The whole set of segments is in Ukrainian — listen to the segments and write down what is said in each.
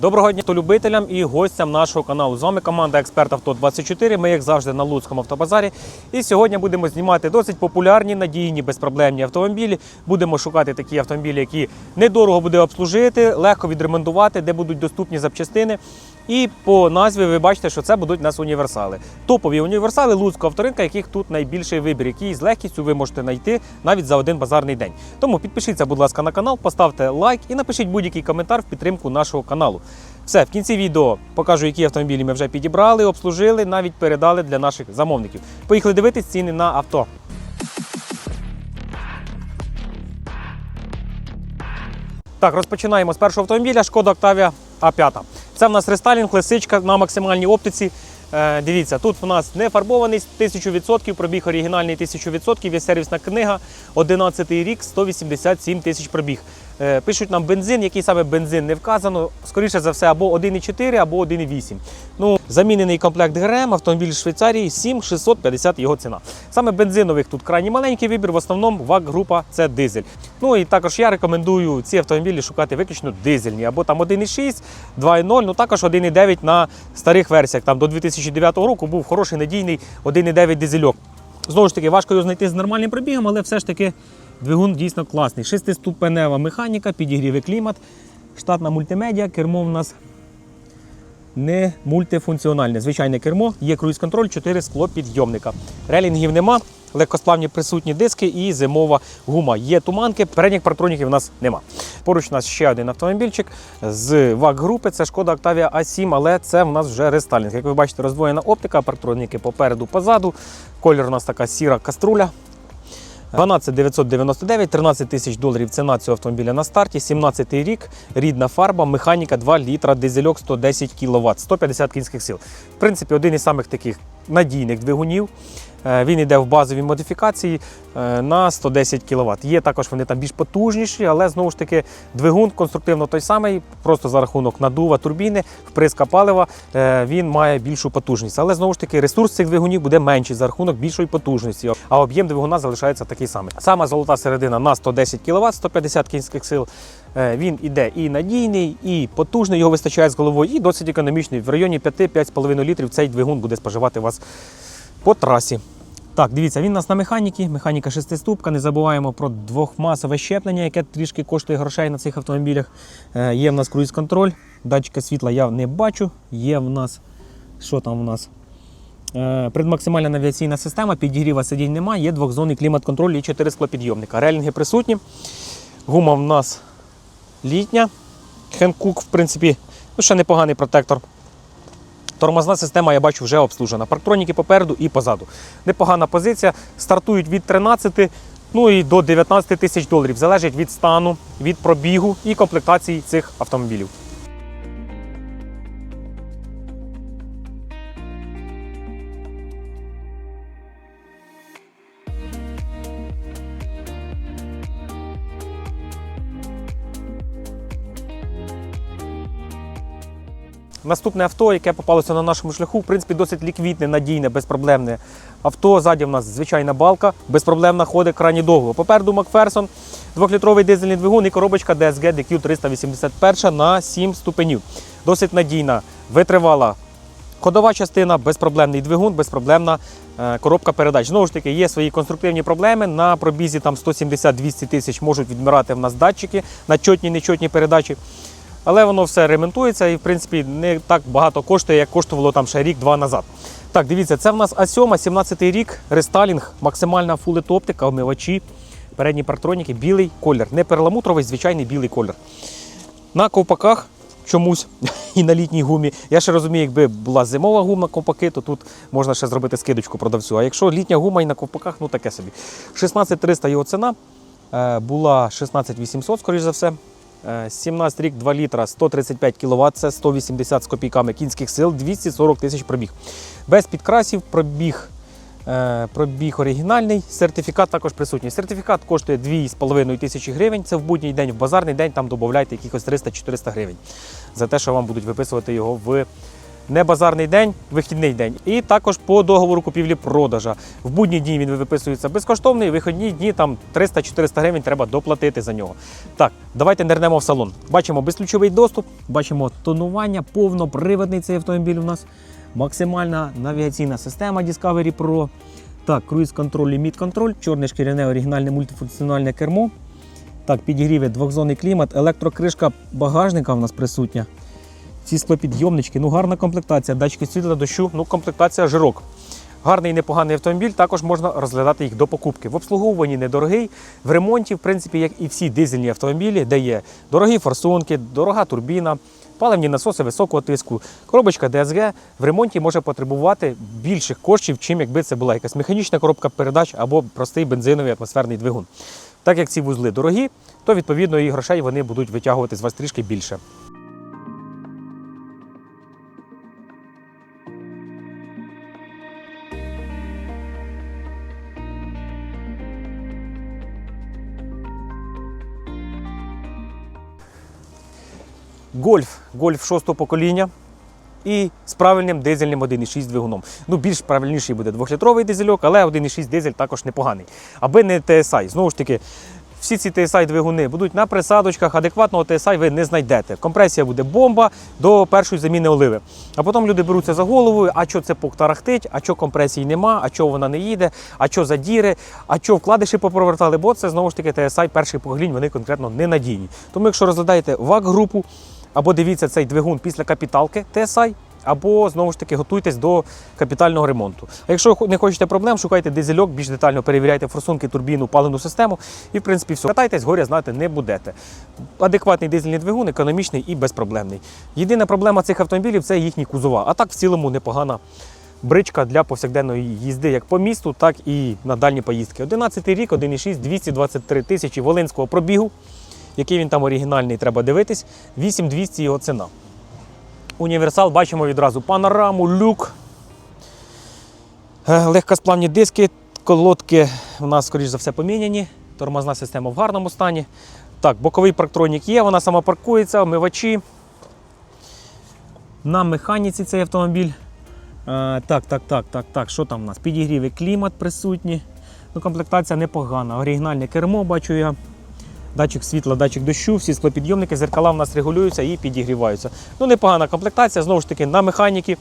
Доброго дня любителям і гостям нашого каналу. З вами команда Експерт Авто 24. Ми, як завжди, на Луцькому автобазарі. І сьогодні будемо знімати досить популярні, надійні, безпроблемні автомобілі. Будемо шукати такі автомобілі, які недорого буде обслужити, легко відремонтувати, де будуть доступні запчастини. І по назві ви бачите, що це будуть у нас універсали. Топові універсали Луцького авторинка, яких тут найбільший вибір, який з легкістю ви можете знайти навіть за один базарний день. Тому підпишіться, будь ласка, на канал, поставте лайк і напишіть будь-який коментар в підтримку нашого каналу. Все, в кінці відео покажу, які автомобілі ми вже підібрали, обслужили, навіть передали для наших замовників. Поїхали дивитись ціни на авто. Так, розпочинаємо з першого автомобіля Шкода Octavia А5. Це в нас рестайлінг, лисичка на максимальній оптиці. Е, дивіться, тут в нас не фарбований 1000%, пробіг оригінальний 1000%, є сервісна книга, 11 рік, 187 тисяч пробіг. Е, пишуть нам бензин, який саме бензин не вказано. Скоріше за все, або 1,4, або 1,8. Ну, замінений комплект ГРМ, автомобіль з Швейцарії 7650 його ціна. Саме бензинових тут крайні маленький вибір, в основному ВАК-група це дизель. Ну і також я рекомендую ці автомобілі шукати виключно дизельні, або там 1,6, 2,0, ну також 1,9 на старих версіях. Там до 2009 року був хороший надійний 1,9 дизельок. Знову ж таки, важко його знайти з нормальним пробігом, але все ж таки двигун дійсно класний. Шестиступенева механіка, підігріве клімат, штатна мультимедіа, кермо в нас не мультифункціональне. Звичайне кермо, є круїз-контроль, 4 склопідйомника. Релінгів нема, легкосплавні присутні диски і зимова гума. Є туманки, передніх партроніків у нас нема. Поруч у нас ще один автомобільчик з ВАК-групи, це Шкода Octavia A7, але це в нас вже рестайлінг. Як ви бачите, роздвоєна оптика, партроніки попереду, позаду. Колір у нас така сіра каструля. 12 999, 13 тисяч доларів ціна цього автомобіля на старті, 17 рік, рідна фарба, механіка 2 літра, дизельок 110 кВт, 150 кінських сил. В принципі, один із самих таких надійних двигунів. Е, Він йде в базовій модифікації е, на 110 кВт. Є також вони там більш потужніші, але знову ж таки двигун конструктивно той самий, просто за рахунок надува турбіни, вприска палива е, він має більшу потужність. Але знову ж таки ресурс цих двигунів буде менший за рахунок більшої потужності, а об'єм двигуна залишається такий самий. Сама золота середина на 110 кВт, 150 кінських сил. Е, Він іде і надійний, і потужний, його вистачає з головою, і досить економічний. В районі 5-5,5 літрів цей двигун буде споживати вас по трасі. Так, дивіться, він у нас на механіки, механіка шестиступка. Не забуваємо про двохмасове щеплення, яке трішки коштує грошей на цих автомобілях. Е, є в нас круїз-контроль, датчика світла я не бачу. Є в нас, що там у нас? Е, Предмаксимальна навігаційна система, підігріва сидінь немає, є двохзонний клімат-контроль і 4 склопідйомника. Релінги присутні. Гума в нас літня. Хенкук, в принципі, ну, ще непоганий протектор. Тормозна система, я бачу, вже обслужена. Парктроніки попереду і позаду. Непогана позиція. Стартують від 13 ну і до 19 тисяч доларів. Залежить від стану, від пробігу і комплектації цих автомобілів. Наступне авто, яке попалося на нашому шляху, в принципі, досить ліквідне, надійне, безпроблемне авто. Ззаді в нас звичайна балка, безпроблемна ходить крайні довго. Попереду Макферсон, двохлітровий дизельний двигун і коробочка DSG DQ 381 на 7 ступенів. Досить надійна, витривала ходова частина, безпроблемний двигун, безпроблемна е, коробка передач. Знову ж таки, є свої конструктивні проблеми. На пробізі там 170-200 тисяч можуть відмирати в нас датчики на чотні, нечотні передачі. Але воно все ремонтується і, в принципі, не так багато коштує, як коштувало там ще рік-два назад. Так, дивіться, це в нас А7, 17 рік, рестайлінг, максимальна фулет оптика, омивачі, передні партроніки, білий колір. Не перламутровий, звичайний білий колір. На ковпаках чомусь і на літній гумі. Я ще розумію, якби була зимова гума ковпаки, то тут можна ще зробити скидочку продавцю. А якщо літня гума і на ковпаках, ну таке собі. 16300 його ціна. Е, Була 16800, скоріш за все. Е, 17 рік, 2 літра, 135 кВт, це 180 з копійками кінських сил, 240 тисяч пробіг. Без підкрасів пробіг, е, пробіг оригінальний, сертифікат також присутній. Сертифікат коштує 2,5 тисячі гривень. Це в будній день, в базарний день там додайте якихось 300-400 гривень за те, що вам будуть виписувати його в не базарний день, вихідний день. І також по договору купівлі-продажа. В будні дні він виписується безкоштовний, вихідні дні там 300-400 гривень треба доплатити за нього. Так, давайте нирнемо в салон. Бачимо безключовий доступ, бачимо тонування, повноприводний цей автомобіль у нас. Максимальна навігаційна система Discovery Pro. Так, круїз контроль, ліміт контроль, чорне шкіряне оригінальне мультифункціональне кермо. Так, підігріве, двохзонний клімат, електрокришка багажника у нас присутня. Ці склопідйомнички, ну гарна комплектація, датчики світла дощу, ну комплектація жирок. Гарний і непоганий автомобіль, також можна розглядати їх до покупки. В обслуговуванні недорогий, в ремонті, в принципі, як і всі дизельні автомобілі, де є дорогі форсунки, дорога турбіна, паливні насоси високого тиску, коробочка DSG в ремонті може потребувати більших коштів, чим якби це була якась механічна коробка передач або простий бензиновий атмосферний двигун. Так як ці вузли дорогі, то відповідно і грошей вони будуть витягувати з вас трішки більше. Гольф, гольф шостого покоління і з правильним дизельним 1,6 двигуном. Ну, більш правильніший буде двохлітровий дизельок, але 1,6 дизель також непоганий. Аби не TSI. Знову ж таки, всі ці TSI двигуни будуть на присадочках, адекватного TSI ви не знайдете. Компресія буде бомба до першої заміни оливи. А потім люди беруться за голову, а що це пук тарахтить, а що компресії нема, а що вона не їде, а що задіри, а що вкладиші попровертали, бо це знову ж таки TSI перших поколінь, вони конкретно ненадійні. Тому якщо розглядаєте ВАК-групу, або дивіться цей двигун після капіталки TSI, або знову ж таки готуйтесь до капітального ремонту. А якщо не хочете проблем, шукайте дизельок, більш детально перевіряйте форсунки, турбіну, паливну систему і, в принципі, все. Катайтесь, горя знати не будете. Адекватний дизельний двигун, економічний і безпроблемний. Єдина проблема цих автомобілів це їхні кузова. А так в цілому непогана. Бричка для повсякденної їзди як по місту, так і на дальні поїздки. 11 рік, 1,6, 223 тисячі волинського пробігу. Який він там оригінальний, треба дивитись. 8200 його ціна. Універсал бачимо відразу панораму, люк, Е, легкосплавні диски, колодки у нас, скоріш за все, поміняні. Тормозна система в гарному стані. Так, боковий парктронік є, вона сама паркується, омивачі. На механіці цей автомобіль. Е, так, так, так, так, так. Що там у нас? Підігрів і клімат присутні. Ну, комплектація непогана. Оригінальне кермо бачу я. Датчик світла, датчик дощу, всі склопідйомники, зеркала в нас регулюються і підігріваються. Ну, непогана комплектація, знову ж таки, на механіки.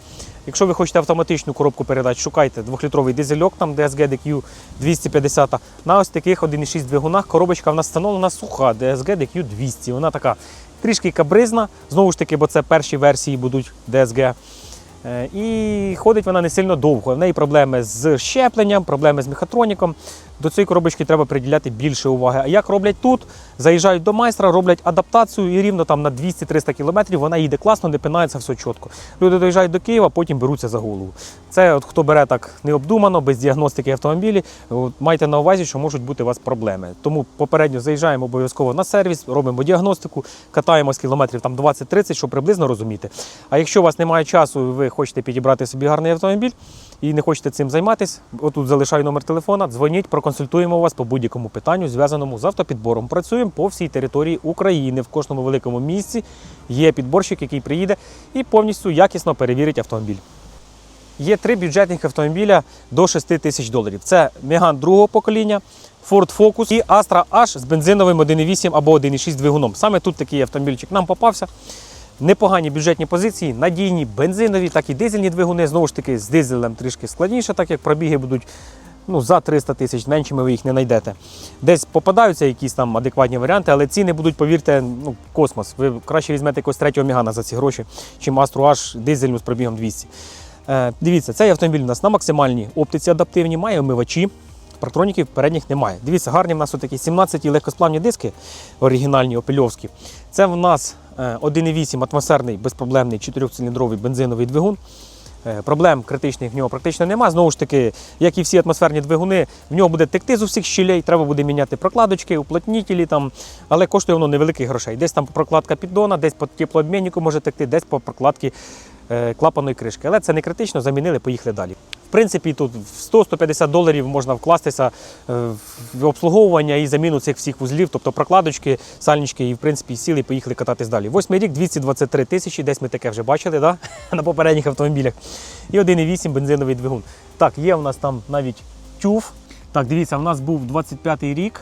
Якщо ви хочете автоматичну коробку передач, шукайте 2-літровий дизельок, там DSG DQ 250. На ось таких 1,6 двигунах коробочка в нас встановлена суха, DSG DQ 200. Вона така трішки кабризна, знову ж таки, бо це перші версії будуть DSG. Е, І ходить вона не сильно довго. В неї проблеми з щепленням, проблеми з мехатроніком. До цієї коробочки треба приділяти більше уваги. А як роблять тут? Заїжджають до майстра, роблять адаптацію і рівно там на 200-300 кілометрів вона їде класно, не пинається все чітко. Люди доїжджають до Києва, потім беруться за голову. Це от хто бере так необдумано, без діагностики автомобілі, от, майте на увазі, що можуть бути у вас проблеми. Тому попередньо заїжджаємо обов'язково на сервіс, робимо діагностику, катаємось кілометрів там 20-30, щоб приблизно розуміти. А якщо у вас немає часу, і ви хочете підібрати собі гарний автомобіль і не хочете цим займатися, отут залишаю номер телефона, дзвоніть, проконсультуємо вас по будь-якому питанню, зв'язаному з автопідбором. Працюємо по всій території України. В кожному великому місці є підборщик, який приїде і повністю якісно перевірить автомобіль. Є три бюджетних автомобіля до 6 тисяч доларів. Це Megane другого покоління, Ford Focus і Astra H з бензиновим 1,8 або 1,6 двигуном. Саме тут такий автомобільчик нам попався. Непогані бюджетні позиції, надійні бензинові, так і дизельні двигуни. Знову ж таки, з дизелем трішки складніше, так як пробіги будуть ну, за 300 тисяч, меншими ви їх не знайдете. Десь попадаються якісь там адекватні варіанти, але ціни будуть, повірте, ну, космос. Ви краще візьмете якогось третього мігана за ці гроші, чим Astra H дизельну з пробігом 200. Е, дивіться, цей автомобіль у нас на максимальній оптиці адаптивні, має омивачі. Парктроніків передніх немає. Дивіться, гарні в нас такі 17 легкосплавні диски, оригінальні опельовські. Це в нас е, 1,8 атмосферний безпроблемний 4-циліндровий бензиновий двигун. Е, Проблем критичних в нього практично немає. Знову ж таки, як і всі атмосферні двигуни, в нього буде текти з усіх щілей, треба буде міняти прокладочки, уплотнітелі, там, але коштує воно невеликих грошей. Десь там прокладка піддона, десь по теплообміннику може текти, десь по прокладці е, клапаної кришки. Але це не критично, замінили, поїхали далі. В принципі, тут в 100-150 доларів можна вкластися е, в обслуговування і заміну цих всіх вузлів, тобто прокладочки, сальнички, і в принципі сіли і поїхали кататись далі. Восьмий рік 223 тисячі, десь ми таке вже бачили да? на попередніх автомобілях. І 1,8 бензиновий двигун. Так, є у нас там навіть тюф. Так, дивіться, у нас був 25-й рік.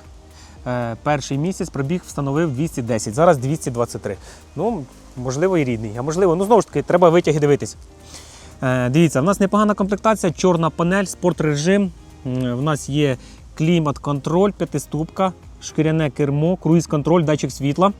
Е, Перший місяць пробіг встановив 210, зараз 223. Ну, можливо, і рідний, а можливо, ну знову ж таки, треба витяги дивитись. Е, Дивіться, в нас непогана комплектація, чорна панель, спортрежим. В нас є клімат-контроль, п'ятиступка, шкіряне кермо, круїз-контроль, датчик світла.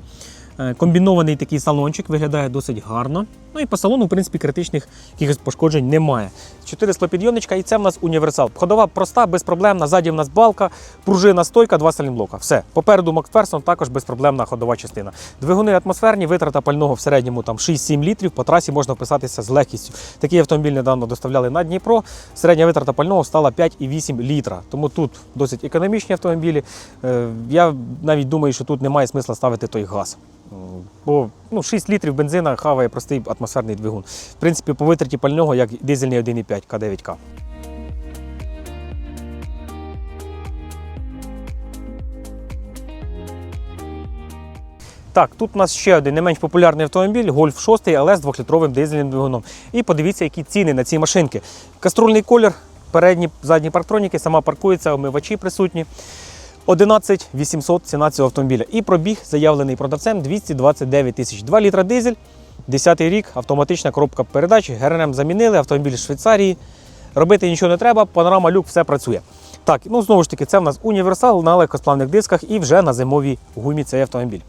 Е, Комбінований такий салончик виглядає досить гарно. Ну і по салону, в принципі, критичних якихось пошкоджень немає. Чотири склопідйомничка, і це в нас універсал. Ходова проста, безпроблемна. Ззаді в нас балка, пружина, стойка, два салінблока. Все. Попереду Макферсон також безпроблемна ходова частина. Двигуни атмосферні, витрата пального в середньому там 6-7 літрів. По трасі можна вписатися з легкістю. Такий автомобіль недавно доставляли на Дніпро. Середня витрата пального стала 5,8 літра. Тому тут досить економічні автомобілі. Е, Я навіть думаю, що тут немає смисла ставити той газ. Бо ну, 6 літрів бензина хаває простий атмосферний двигун. В принципі, по витраті пального, як дизельний 1,5 К9К. Так, тут у нас ще один не менш популярний автомобіль Golf 6, але з 2-літровим дизельним двигуном. І подивіться, які ціни на ці машинки. Каструльний колір, передні, задні парктроніки, сама паркується, омивачі присутні. 11 800 ціна цього автомобіля. І пробіг заявлений продавцем 229 тисяч. 2 літра дизель, 10-й рік, автоматична коробка передач, ГРМ замінили, автомобіль з Швейцарії. Робити нічого не треба, панорама люк, все працює. Так, ну знову ж таки, це в нас універсал на легкосплавних дисках і вже на зимовій гумі цей автомобіль.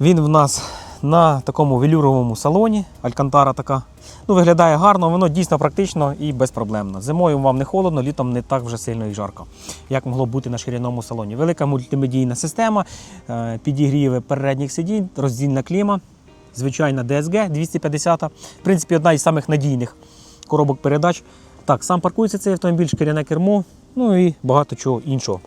Він в нас на такому велюровому салоні, алькантара така. Ну, виглядає гарно, воно дійсно практично і безпроблемно. Зимою вам не холодно, літом не так вже сильно і жарко, як могло бути на шкіряному салоні. Велика мультимедійна система, е, підігріви передніх сидінь, роздільна кліма, звичайна DSG 250. В принципі, одна із самих надійних коробок передач. Так, сам паркується цей автомобіль, шкіряне кермо, ну і багато чого іншого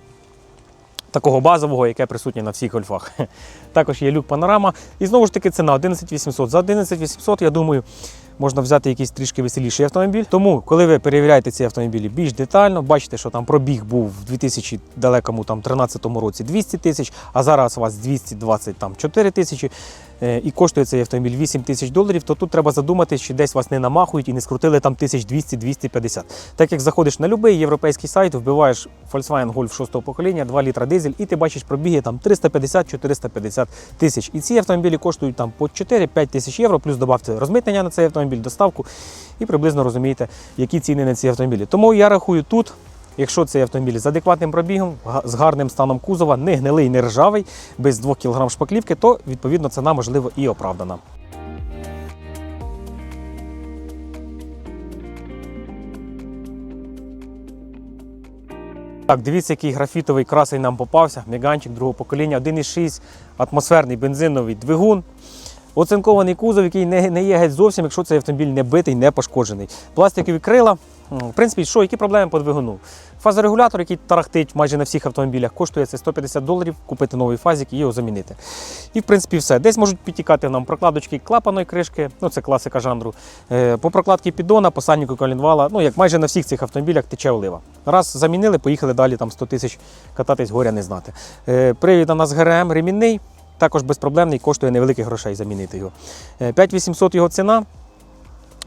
такого базового, яке присутнє на всіх гольфах. Також є люк панорама. І знову ж таки ціна 11 800. За 11800, я думаю, можна взяти якийсь трішки веселіший автомобіль. Тому, коли ви перевіряєте ці автомобілі більш детально, бачите, що там пробіг був в 2000 далекому там 13 році 200 тисяч, а зараз у вас 224 тисячі. Е, І коштує цей автомобіль 8 тисяч доларів, то тут треба задумати, чи десь вас не намахують і не скрутили там 1200-250. Так як заходиш на будь-який європейський сайт, вбиваєш Volkswagen Golf 6-го покоління, 2 літра дизель, і ти бачиш пробіги там 350-450 тисяч. І ці автомобілі коштують там по 4-5 тисяч євро, плюс добавте розмитнення на цей автомобіль, доставку, і приблизно розумієте, які ціни на ці автомобілі. Тому я рахую тут. Якщо цей автомобіль з адекватним пробігом, з гарним станом кузова, не гнилий, не ржавий, без 2 кг шпаклівки, то відповідно ціна можливо і оправдана. Так, дивіться, який графітовий красень нам попався. Меганчик другого покоління, 1,6 атмосферний бензиновий двигун. Оцинкований кузов, який не, не є геть зовсім, якщо цей автомобіль не битий, не пошкоджений. Пластикові крила. В принципі, що, які проблеми по двигуну? Фазорегулятор, який тарахтить майже на всіх автомобілях, коштує це 150 доларів, купити новий фазик і його замінити. І в принципі все. Десь можуть підтікати нам прокладочки клапаної кришки, ну це класика жанру. Е, По прокладці піддона, по сальнику колінвала, ну як майже на всіх цих автомобілях тече олива. Раз замінили, поїхали далі там 100 тисяч кататись, горя не знати. Е, Привід у нас ГРМ ремінний, також безпроблемний, коштує невеликих грошей замінити його. Е, 5800 його ціна.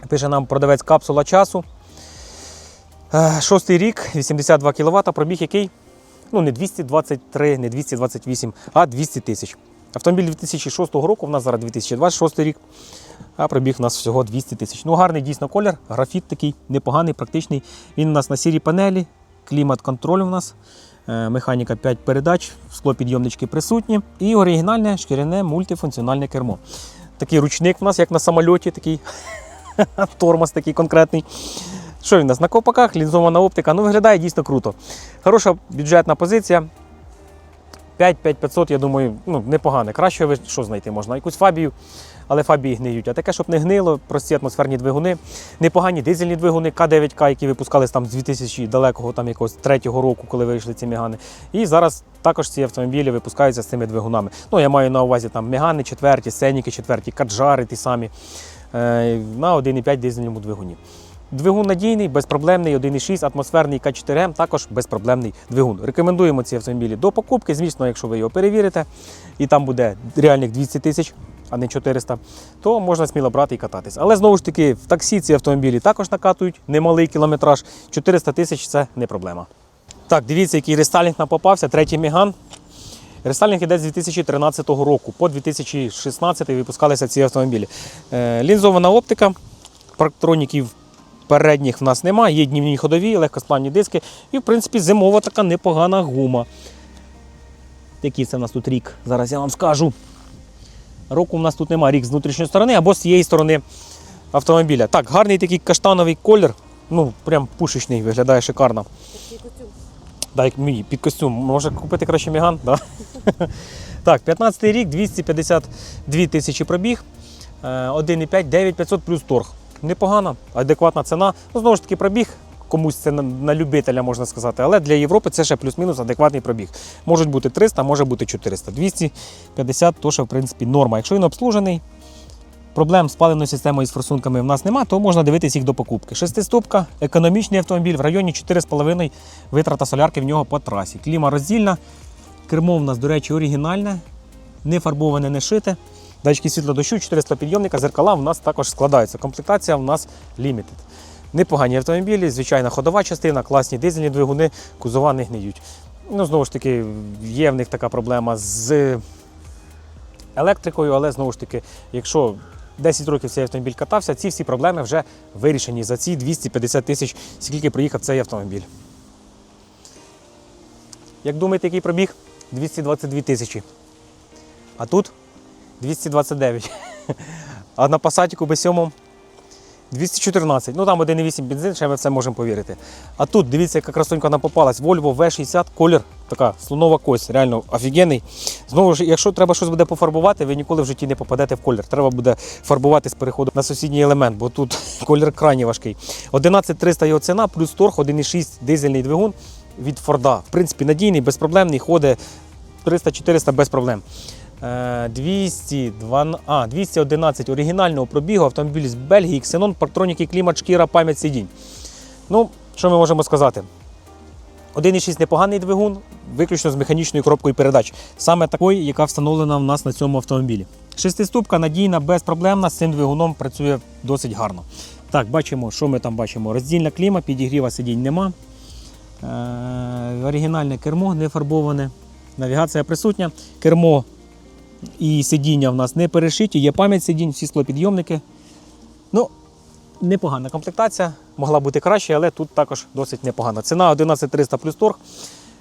Пише нам продавець капсула часу. Е, Шостий рік, 82 кВт, пробіг який? Ну, не 223, не 228, а 200 тисяч. Автомобіль 2006 року, в нас зараз 2026 рік, а пробіг у нас всього 200 тисяч. Ну, гарний дійсно колір, графіт такий непоганий, практичний. Він у нас на сірій панелі, клімат-контроль у нас, е, механіка 5 передач, склопідйомнички присутні і оригінальне шкіряне мультифункціональне кермо. Такий ручник у нас, як на самольоті, такий тормоз такий конкретний. Що він у нас на копаках, лінзована оптика, ну виглядає дійсно круто. Хороша бюджетна позиція. 5-5500, я думаю, ну, непогане. Краще ви що знайти можна? Якусь фабію, але фабії гниють. А таке, щоб не гнило, прості атмосферні двигуни, непогані дизельні двигуни К9К, які випускались там з 2000 далекого там якогось третього року, коли вийшли ці мігани. І зараз також ці автомобілі випускаються з цими двигунами. Ну, я маю на увазі там мігани четверті, сеніки четверті, каджари ті самі. е, на 1,5 дизельному двигуні. Двигун надійний, безпроблемний, 1,6 атмосферний К4М, також безпроблемний двигун. Рекомендуємо ці автомобілі до покупки. Звісно, якщо ви його перевірите, і там буде реальних 200 тисяч, а не 400, то можна сміло брати і кататись. Але знову ж таки, в таксі ці автомобілі також накатують немалий кілометраж. 400 тисяч це не проблема. Так, дивіться, який рестайлінг нам попався, третій міган. Рестайлінг іде з 2013 року. По 2016 випускалися ці автомобілі. Е, лінзована оптика, парктроніків передніх в нас немає, є днівні ходові, легкосплавні диски і, в принципі, зимова така непогана гума. Який це в нас тут рік? Зараз я вам скажу. Року в нас тут немає рік з внутрішньої сторони або з цієї сторони автомобіля. Так, гарний такий каштановий колір. Ну, прям пушечний, виглядає шикарно. Да, як мій під костюм. Може купити краще Міган? Да? так, 15 й рік, 252 тисячі пробіг, е, 1,5, 9500 плюс торг. Непогана, адекватна ціна. Ну, знову ж таки, пробіг. Комусь це на, любителя можна сказати, але для Європи це ще плюс-мінус адекватний пробіг. Можуть бути 300, може бути 400. 250 то ще в принципі норма. Якщо він обслужений, проблем з паливною системою і з форсунками в нас нема, то можна дивитись їх до покупки. Шестиступка, економічний автомобіль в районі 4,5 витрата солярки в нього по трасі. Кліма роздільна, кермо в нас, до речі, оригінальне, не фарбоване, не шите. Датчики світлодощу, 400 підйомника, зеркала в нас також складаються. Комплектація в нас limited. Непогані автомобілі, звичайна ходова частина, класні дизельні двигуни, кузова не гниють. Ну, знову ж таки, є в них така проблема з електрикою, але знову ж таки, якщо 10 років цей автомобіль катався, ці всі проблеми вже вирішені за ці 250 тисяч, скільки проїхав цей автомобіль. Як думаєте, який пробіг? 222 тисячі. А тут 229. А на пасатіку B7 214. Ну там 1,8 бензин, ще ми в це можемо повірити. А тут дивіться, яка красунька нам попалась. Volvo V60, колір, така слонова кость, реально офігенний. Знову ж, якщо треба щось буде пофарбувати, ви ніколи в житті не попадете в колір. Треба буде фарбувати з переходу на сусідній елемент, бо тут колір крайні важкий. 11300 його ціна, плюс торг, 1,6 дизельний двигун від Форда. В принципі, надійний, безпроблемний, ходить 300-400 без проблем. Е, 202, а, 211 оригінального пробігу, автомобіль з Бельгії, ксенон, парктроніки, клімат, шкіра, пам'ять сидінь. Ну, що ми можемо сказати? 1,6 непоганий двигун, виключно з механічною коробкою передач. Саме такої, яка встановлена в нас на цьому автомобілі. Шестиступка надійна, безпроблемна, з цим двигуном працює досить гарно. Так, бачимо, що ми там бачимо. Роздільна кліма, підігріва сидінь нема. Е, оригінальне кермо не фарбоване. Навігація присутня. Кермо і сидіння в нас не перешиті, є пам'ять сидінь, всі склопідйомники. Ну, непогана комплектація, могла бути краще, але тут також досить непогана. Ціна 11300 плюс торг.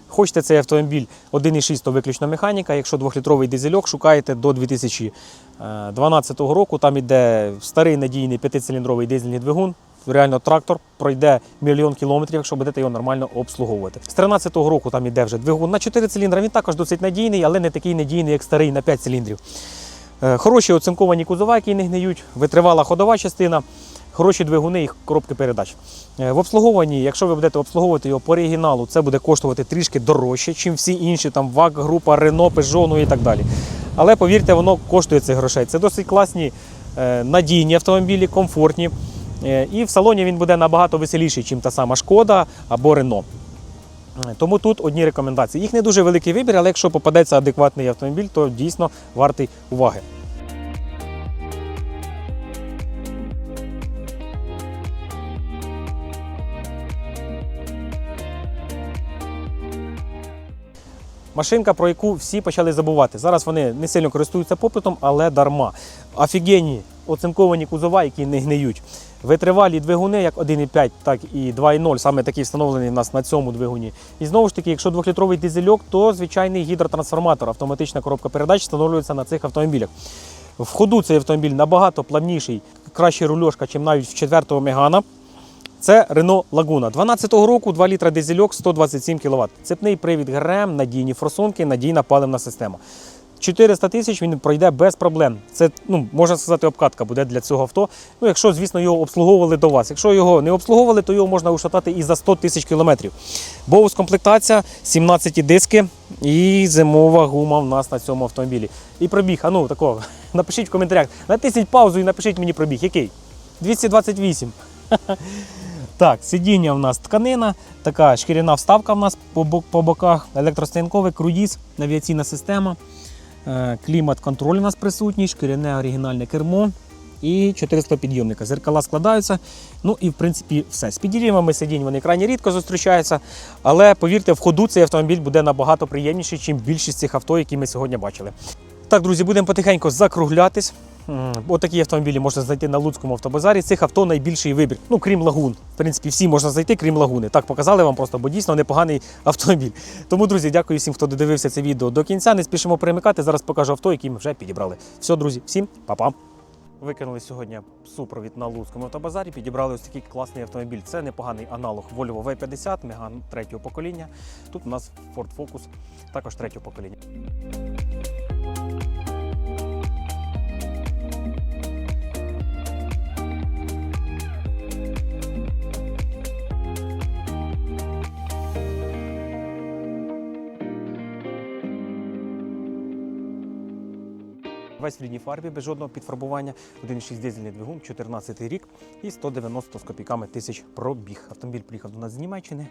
Хочете цей автомобіль 1,6 то виключно механіка. Якщо 2-літровий дизельок шукаєте до 2012 року, там іде старий надійний 5-циліндровий дизельний двигун. Реально трактор пройде мільйон кілометрів, якщо будете його нормально обслуговувати. З 13-го року там іде вже двигун на 4 циліндри. Він також досить надійний, але не такий надійний, як старий на 5 циліндрів. Е, Хороші оцинковані кузова, які не гниють, витривала ходова частина, хороші двигуни і коробки передач. Е, В обслуговуванні, якщо ви будете обслуговувати його по оригіналу, це буде коштувати трішки дорожче, ніж всі інші, там ВАК, група, Рено, Peugeot, ну і так далі. Але повірте, воно коштує цих грошей. Це досить класні, е, надійні автомобілі, комфортні. Е, І в салоні він буде набагато веселіший, ніж та сама Шкода або Рено. Е, Тому тут одні рекомендації. Їх не дуже великий вибір, але якщо попадеться адекватний автомобіль, то дійсно вартий уваги. Машинка, про яку всі почали забувати. Зараз вони не сильно користуються попитом, але дарма. Офігенні оцинковані кузова, які не гниють. Витривалі двигуни, як 1,5, так і 2,0, саме такі встановлені в нас на цьому двигуні. І знову ж таки, якщо 2-літровий дизельок, то звичайний гідротрансформатор, автоматична коробка передач встановлюється на цих автомобілях. В ходу цей автомобіль набагато плавніший, краще рульошка, ніж навіть в 4-го Мегана. Це Renault Laguna. 12-го року 2 літра дизельок, 127 кВт. Цепний привід ГРМ, надійні форсунки, надійна паливна система. 400 тисяч він пройде без проблем. Це, ну, можна сказати, обкатка буде для цього авто. Ну, якщо, звісно, його обслуговували до вас. Якщо його не обслуговували, то його можна ушатати і за 100 тисяч кілометрів. Боус комплектація, 17 диски і зимова гума в нас на цьому автомобілі. І пробіг, а ну такого, напишіть в коментарях, натисніть паузу і напишіть мені пробіг. Який? 228. Так, сидіння в нас тканина, така шкіряна вставка в нас по, бок- по боках, електростоянковий круїз, навіаційна система, клімат-контроль у нас присутній, шкіряне оригінальне кермо і 400 підйомника. Зеркала складаються. Ну і в принципі все. З підігрівами сидінь вони крайні рідко зустрічаються, але повірте, в ходу цей автомобіль буде набагато приємніший, ніж більшість цих авто, які ми сьогодні бачили. Так, друзі, будемо потихеньку закруглятись. Отакі автомобілі можна знайти на Луцькому автобазарі. Цих авто найбільший вибір. Ну, крім лагун. В принципі, всі можна знайти, крім лагуни. Так показали вам просто, бо дійсно непоганий автомобіль. Тому, друзі, дякую всім, хто додивився це відео до кінця. Не спішимо перемикати. Зараз покажу авто, які ми вже підібрали. Все, друзі, всім па-па. Викинули сьогодні супровід на Луцькому автобазарі. Підібрали ось такий класний автомобіль. Це непоганий аналог Volvo V50, Megane третього покоління. Тут у нас Ford Focus, також третього покоління. Весь в рідній фарбі без жодного підфарбування, 1,6 дизельний двигун, 14 рік і 190 з копійками тисяч пробіг. Автомобіль приїхав до нас з Німеччини.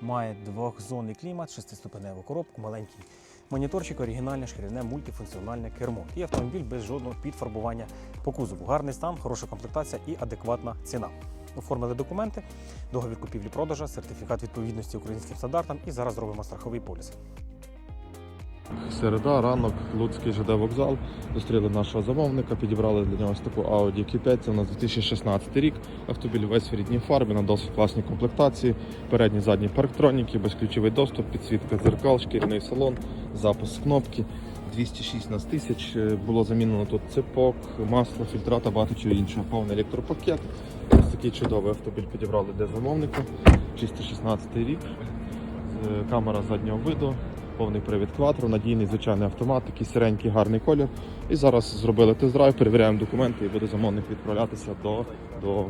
Має двохзонний клімат, шестиступеневу коробку, маленький моніторчик, оригінальне шкіряне мультифункціональне кермо. І автомобіль без жодного підфарбування по кузову. Гарний стан, хороша комплектація і адекватна ціна. Оформили документи, договір купівлі-продажа, сертифікат відповідності українським стандартам і зараз зробимо страховий поліс. Середа, ранок, Луцький ЖД вокзал. Зустріли нашого замовника, підібрали для нього таку Audi Q5. Це у нас 2016 рік. Автомобіль весь в рідній фарбі, на досить класній комплектації. Передні, задні парктроніки, безключовий доступ, підсвітка дзеркал, шкіряний салон, запуск кнопки. 216 тисяч. Е, Було замінено тут цепок, масло, фільтра та багато чого іншого. Повний електропакет. Ось такий чудовий автомобіль підібрали для замовника. Чисто 16 рік. Е, Камера заднього виду, повний привід квадру, надійний звичайний автомат, такий сиренький, гарний колір. І зараз зробили тест-драйв, перевіряємо документи і буде замовник відправлятися до, до